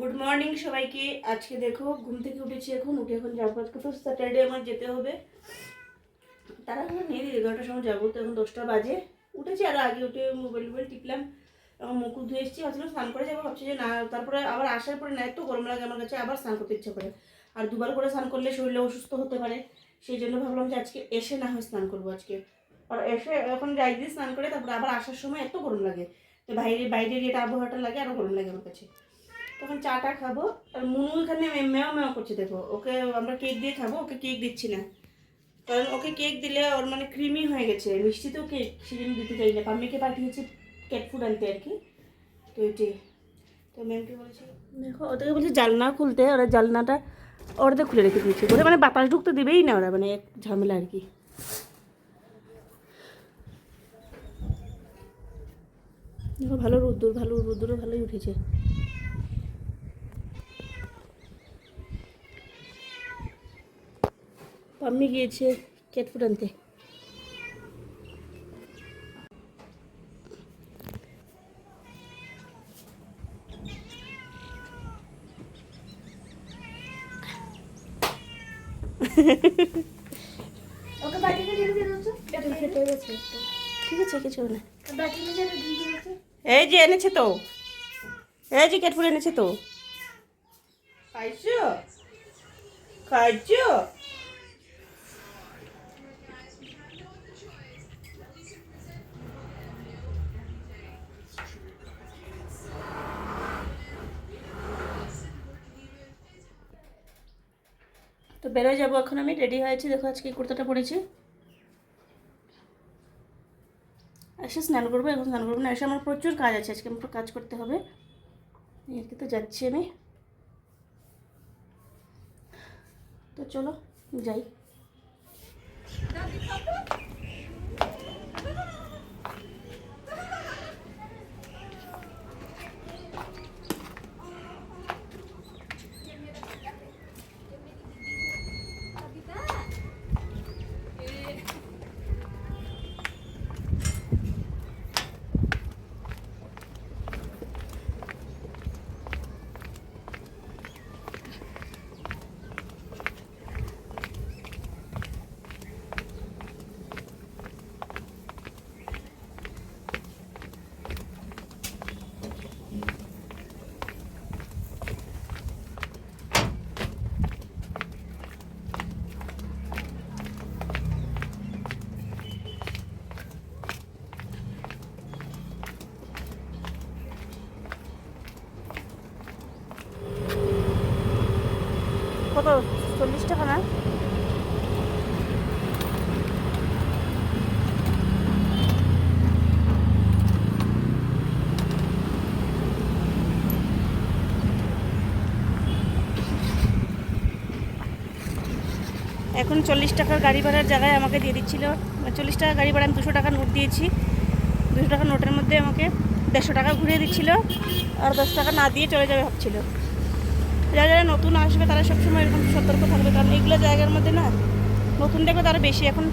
Good morning সবাইকে। আজকে দেখো, ঘুম থেকে উঠেছি এখন, উঠে এখন যাব আজকে তো স্যাটারডে আমার যেতে হবে। তারা এখন নেই এগারোটার সময় যাব, তো এখন দশটা বাজে। উঠেছি, আর আগে উঠে মোবাইল মোবাইল টিপলাম, এখন মুখ ধুয়ে এসেছি, ভাবছিলাম স্নান করে যাব, ভাবছি যে না, তারপরে আবার আসার পরে না, এত গরম লাগে আমার কাছে, আবার স্নান করতে ইচ্ছা করে। আর দুবার করে স্নান করলে শরীরে অসুস্থ হতে পারে, সেই জন্য ভাবলাম যে আজকে এসে না হয় স্নান করব আজকে। আর এসে এখন যাই দিয়ে স্নান করে, তারপরে আবার আসার সময় এত গরম লাগে। তো বাইরে, বাইরের এটা আবহাওয়াটা লাগে আরও গরম লাগে আমার কাছে। তখন চাটা খাব, আর মুনু এখানে মেও মেও করছে, দেখো। ওকে আমরা কেক দিয়ে খাব, ওকে কেক দিচ্ছি না। কারণ ওকে কেক দিলে ওর মানে ক্রিমি হয়ে গেছে মিষ্টি তো কেক সেজন্য দিতে চাই না। পাম্মিকে পাঠিয়েছি ক্যাট ফুড আনতে আর কি। তো এটি তো ম্যামকে বলেছি, দেখো, ওদেরকে বলছি জালনা খুলতে, ওরা জালনাটা ওরা খুলে রেখে দিয়েছে। ওরা মানে বাতাস ঢুকতে দেবেই না ওরা মানে এক ঝামেলা আর কি। দেখো, ভালো রোদ্দুর, ভালো রোদ্দুরও ভালোই উঠেছে। পাম্মি গিয়েছে ক্যাট ফুড আনতে ঠিক আছে কিছু না এই যে এনেছে তো এই যে এনেছে তো খাইছো খাইছো তো বেরোয় যাব এখন আমি রেডি হয়েছি। দেখো আজকে কুর্তাটা পরেছি। এসে স্নান করব, এখন স্নান করব না, এসে আমার প্রচুর কাজ আছে, আজকে আমার কাজ করতে হবে। এতে তো যাচ্ছি আমি। তো চলো, যাই। কত চল্লিশ টাকা না এখন চল্লিশ টাকার গাড়ি ভাড়ার জায়গায় আমাকে দিয়ে দিচ্ছিল। চল্লিশ টাকা গাড়ি ভাড়া আমি দুশো টাকা নোট দিয়েছি। দুশো টাকা নোটের মধ্যে আমাকে দেড়শো টাকা ঘুরিয়ে দিচ্ছিল। আর দশ টাকা না দিয়ে চলে যাবে ভাবছিল। যারা যারা নতুন আসবে তারা সবসময় এরকম সতর্ক থাকবে, কারণ এগুলো জায়গার মধ্যে না নতুন দেখবে তারা বেশি। এখন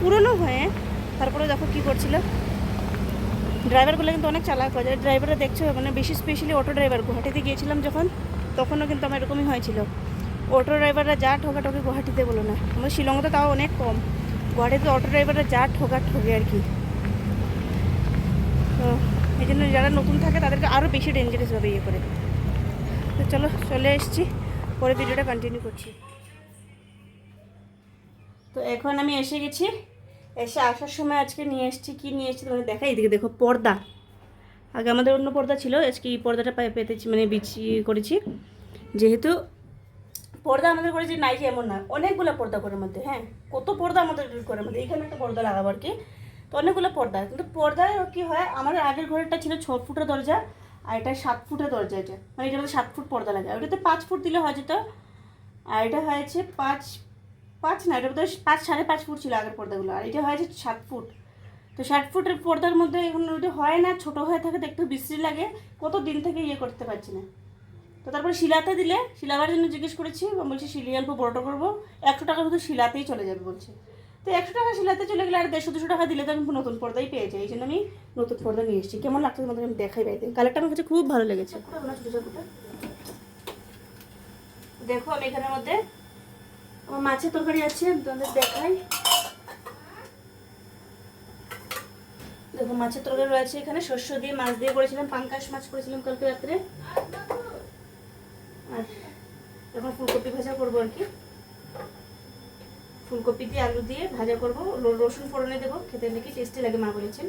পুরনো হয়ে তারপরে দেখো কী করছিল। ড্রাইভারগুলো কিন্তু অনেক চালাক হয়। যারা ড্রাইভাররা দেখছ মানে বেশি স্পেশালি অটো ড্রাইভার গুয়াহাটিতে গিয়েছিলাম যখন, তখনও কিন্তু আমার এরকমই হয়েছিল। অটো ড্রাইভাররা যা ঠোকাঠকি গুয়াহাটিতে বলো না। আমাদের শিলংতে তাও অনেক কম। গুয়াহাটিতে অটো ড্রাইভাররা যা ঠোকা ঠকে আর কি। তো, এই জন্য যারা নতুন থাকে তাদেরকে আরও বেশি ডেঞ্জারাসভাবে ইয়ে করে। তো চলো, চলে এসেছি। পরে ভিডিওটা কন্টিনিউ করছি। তো এখন আমি এসে গেছি। এসে আসার সময় আজকে নিয়ে এসেছি, কী নিয়ে এসেছি তোমাদের দেখাই? এদিকে দেখো, পর্দা। আগে আমাদের অন্য পর্দা ছিল, আজকে এই পর্দাটা পেতেছি মানে বিচি করেছি। যেহেতু পর্দা আমাদের করেছি নাই যে এমন না। অনেকগুলো পর্দা করে মধ্যে হ্যাঁ? কত পর্দা আমাদের করে মধ্যে? এখানে একটা পর্দা লাগাবো আর কি। তো অনেকগুলো পর্দা। কিন্তু পর্দায় কি হয় আমার আগের ঘরেরটা ছিল ছ ফুটের দরজা। আর এটা সাত ফুটের দরজা এটা। মানে এটা সাত ফুট পর্দা লাগে। আর ওটাতে পাঁচ ফুট দিলে হয় যেত আর এটা হয়েছে পাঁচ পাঁচ না, এটা বোধহয় পাঁচ, সাড়ে পাঁচ ফুট ছিল আগের পর্দাগুলো। আর এটা হয়েছে সাত ফুট। তো ষাট ফুটের পর্দার মধ্যে এখন ওটা হয় না, ছোট হয়ে থাকে, দেখতে বিশ্রী লাগে। কত দিন থেকে ইয়ে করতে পারছি না। তো তারপরে শিলাতে দিলে, শিলাবার জন্য জিজ্ঞেস করেছি, বলছে, শিলি অল্প বড়টা করব। একশো টাকা শুধু শিলাতেই চলে যাবে, বলছে। তো একশো টাকা শিলাতে চলে গেলে আর দেড়শো, দুশো টাকা দিলে তো আমি নতুন পর্দাই পেয়ে যাই, এই জন্য আমি নতুন পর্দা নিয়ে এসেছি। কেমন লাগছে তোমাদের আমি দেখাই বাইতে কালারটা আমার কাছে খুব ভালো লেগেছে। দেখো আমি এখানের মধ্যে আমার মাছের তরকারি আছে, তোমাদের দেখাই। দেখো মাছের তরকারি রয়েছে এখানে, শস্য দিয়ে মাছ দিয়ে করেছিলাম, পাঙ্কাশ মাছ করেছিলাম কালকে রাত্রে। আর এখন ফুলকপি ভাজা করব আর কি। ফুলকপি দিয়ে আলু দিয়ে ভাজা করব। রসুন ফোড়নে দেবো। খেতে নাকি টেস্টি লাগে, মা বলেছেন।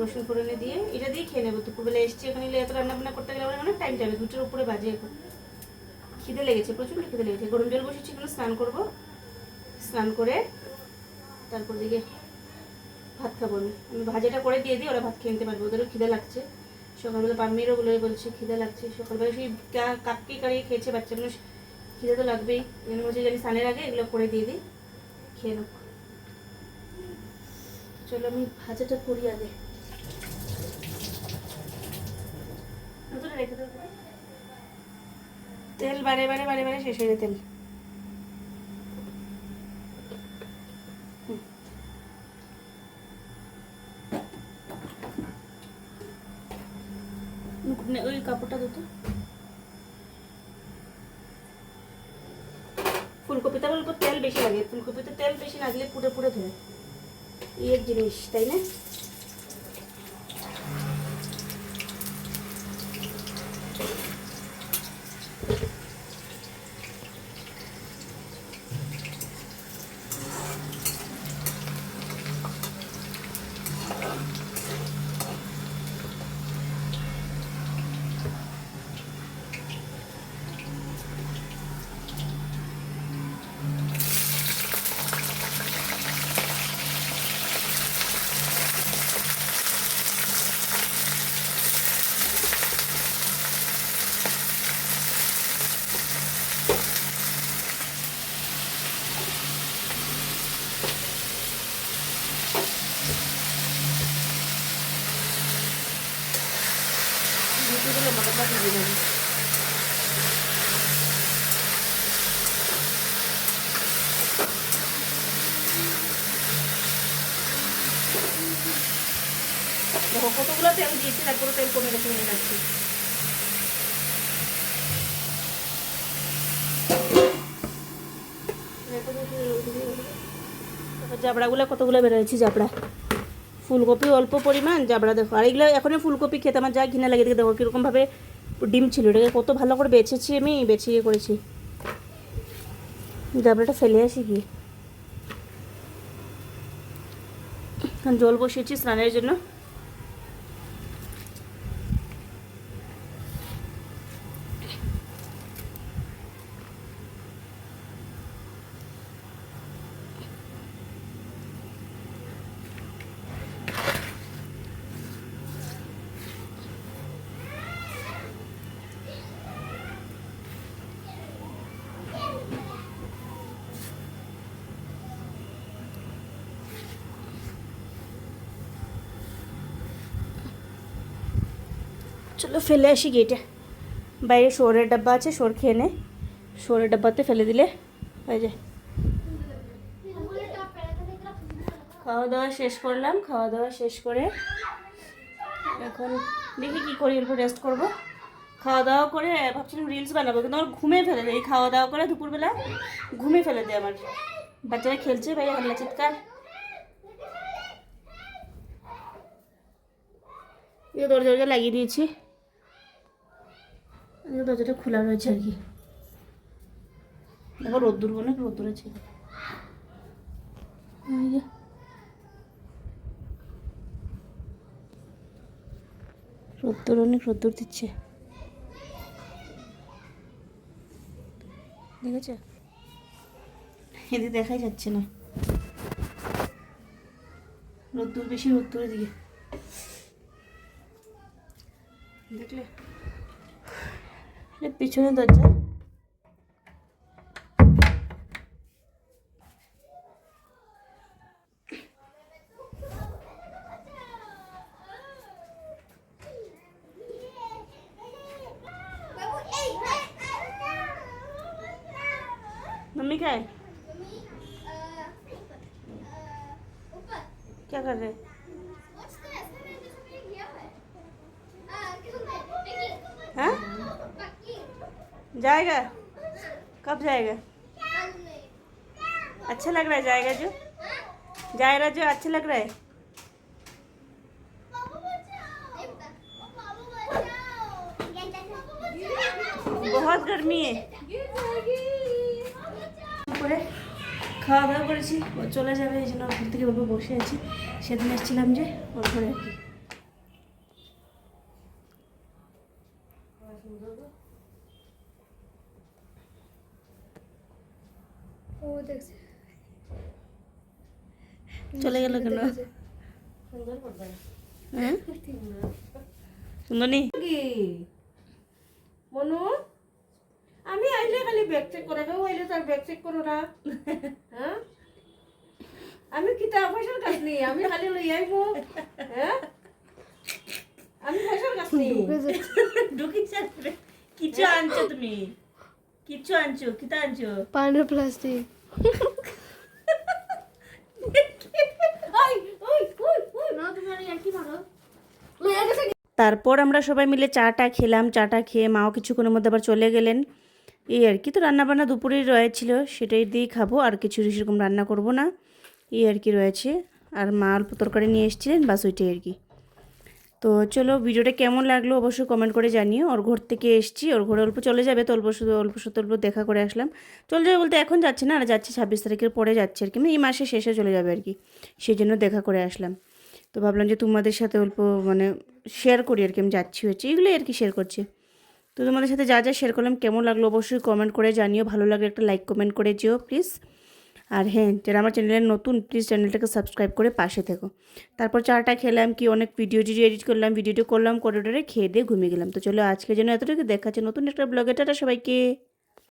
রসুন ফোড়নে দিয়ে এটা দিয়ে খেয়ে নেব। দুপুরবেলা এসছি, এখানে এত রান্না বান্না করতে গেলে আমার অনেক টাইম যাবে। দুটোর উপরে বাজে এখন। খিদে লেগেছে, প্রচণ্ড খিদে লেগেছে। গরম জল বসেছি এখানে স্নান করব। স্নান করে তারপর দিকে ভাত খাব আমি। আমি ভাজাটা করে দিয়ে দিই, ওরা ভাত খেয়ে নিতে পারবে। ওদেরও খিদে লাগছে। সকালবেলা পাম্মিরও বলে বলছে, খিদে লাগছে। সকালবেলা সেই কাপকি কাড়িয়ে খেয়েছে বাচ্চা মানুষ। খিদে তো লাগবেই। মধ্যে জানি স্নানের আগে এগুলো করে দিয়ে দিই। খেয়ে নেব চলো আমি ভাজাটা করি আগে। তেল বারে বারে বারে বারে শেষ হয়ে তেল হুম। মুখ- নে- ওই কাপড়টা দিত ফুলকপিতে বলব তেল বেশি লাগে ফুলকপিতে তেল পুরে পুরে ধরে। ইয়ের জিনিস তাই না? রুটিগুলো মোটামুটি দিয়ে দেবো দেখো কতগুলো তেল দিয়েছি তারপরে তেল কমে গেছে নিয়ে যাচ্ছি জাবড়াগুলো কতগুলো বেরোয়েছি জাবড়া। ফুলকপি অল্প পরিমাণ জাবড়া দেখো, আর এগুলো এখনই ফুলকপি খেতে আমার যা ঘৃণা লাগে দেখে দেখো কীরকমভাবে ডিম ছিল, এটাকে কত ভালো করে বেছেছি আমি, বেছে ইয়ে করেছি। জাবড়াটা ফেলে আসি কি জল বসিয়েছি স্নানের জন্য। চলো ফেলে আসি গেটে বাইরে শোরের ডাব্বা আছে শোর খেয়ে নে শোরের ডাব্বাতে ফেলে দিলে হয়ে যায় খাওয়া দাওয়া শেষ করলাম খাওয়া দাওয়া শেষ করে এখন দেখি কী করি, এরপর রেস্ট করব। খাওয়া দাওয়া করে ভাবছিলাম রিলস বানাবো, কিন্তু আমার ঘুমে ফেলে দেয়। এই খাওয়া দাওয়া করে দুপুরবেলা ঘুমে ফেলে দেয় আমার। বাচ্চারা খেলছে, ভাই, হাল্লা চিৎকার। দরজা দরজা লাগিয়ে দিয়েছি। দরজাটা খোলা রয়েছে আর কি। দেখো রোদ্দুর অনেক রোদ্দুর আছে। রোদ্দুর, অনেক রোদ্দুর দিচ্ছে। দেখেছ? এদিকে দেখাই যাচ্ছে না। রোদ্দুর বেশি, রোদ্দুরের দিকে। দেখলে? এটা পিছনে দরজা বাবু এই ভাই मम्मी क्या है मम्मी ऊपर क्या कर रहे व्हाट्स द ऐसा मैंने जैसे मैंने किया है जाएगा कब जाएगा कल में अच्छा लग रहा है जाएगा जो जाएगा जो अच्छा लग रहा है बाबू बचाओ बाबू बचाओ बहुत गर्मी है गिर जाएगी बाबू बचाओ করে খাওয়া দাওয়া করেছি ও চলে যাবে এই জন্য ঘর থেকে অল্প বসে আছি সেদিন এসেছিলাম যে ওর ঘরে আর কি ও দেখছে। চলে গেল কেন? হ্যাঁ? মনু? আমি আইলে খালি ব্যাগ চেক করে কেউ আইলে তার ব্যাগ চেক করো না। হ্যাঁ? আমি কিতা পয়সার কাজ নেই? আমি খালি লই আইবো। হ্যাঁ? আমি পয়সার কাজ নেই। ঢুকিস কিছু আনছো তুমি? কিছু আনছো? কিতা আনছো? পানের প্লাস্টিক তারপর আমরা সবাই মিলে চাটা খেলাম, চাটা খেয়ে মাও কিছুক্ষণের মধ্যে আবার চলে গেলেন। এই আর কি, তো রান্নাবান্না দুপুরেই রয়েছিল, সেটাই দিয়েই খাব, আর কিছু সেরকম রান্না করব না। এই আর কি রয়েছে, আর মা অল্প তরকারি নিয়ে এসেছিলেন, বাস ওইটাই আর কি। তো চলো ভিডিওটা কেমন লাগল অবশ্যই কমেন্ট করে জানিও। ওর ঘর থেকে এসেছি, ওর ঘরে অল্প চলে যাবে তো অল্প শুধু অল্প শুধু অল্প দেখা করে আসলাম। চলে যাবে বলতে এখন যাচ্ছে না, আর যাচ্ছে ছাব্বিশ তারিখের পরে যাচ্ছে আর কি। মানে এই মাসের শেষে চলে যাবে আর কি। সেই জন্য দেখা করে আসলাম। তো ভাবলাম যে তোমাদের সাথে অল্প মানে শেয়ার করি আর কি, আমি যাচ্ছি হচ্ছে। এগুলোই আর কি শেয়ার করছি। তো তোমাদের সাথে যা যা শেয়ার করলাম, কেমন লাগল অবশ্যই কমেন্ট করে জানিও। ভালো লাগলে একটা লাইক কমেন্ট করে যেও প্লিজ আর হ্যাঁ যারা আমার চ্যানেলে নতুন প্লিজ চ্যানেলটাকে সাবস্ক্রাইব করে পাশে থেকো। তারপর চাটা খেলাম, কি অনেক ভিডিও টিডিও এডিট করলাম ভিডিওটি করলাম করিডোরে খেয়ে দিয়ে ঘুমিয়ে গেলাম। তো চলো আজকে যেন এতটুকু, দেখাচ্ছে নতুন একটা ব্লগে টাটা সবাইকে।